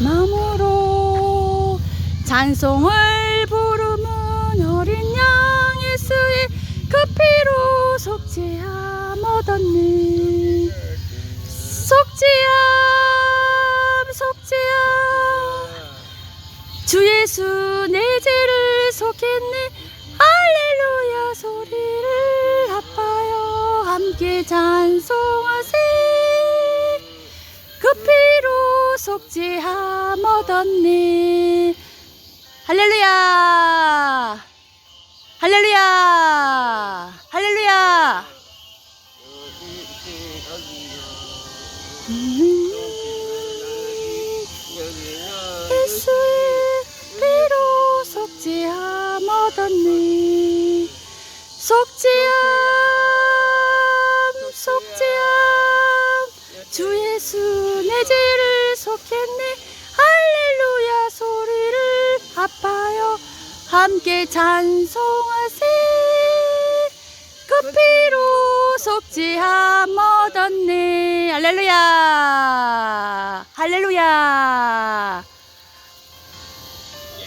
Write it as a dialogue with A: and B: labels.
A: 마음으로 찬송을 부르면 어린 양 예수의 그 피로 속죄함 얻었네. 속죄함 속죄함. 주 예수 내 죄를 속했네 찬송하세. 그 피로 속죄함 얻었네 할렐루야. 할렐루야. 할렐루야. 예수의 피로 속죄함 얻었네 속죄함 함께 찬송하세. 커피로 속지함 얻었네. 할렐루야. 할렐루야. 예.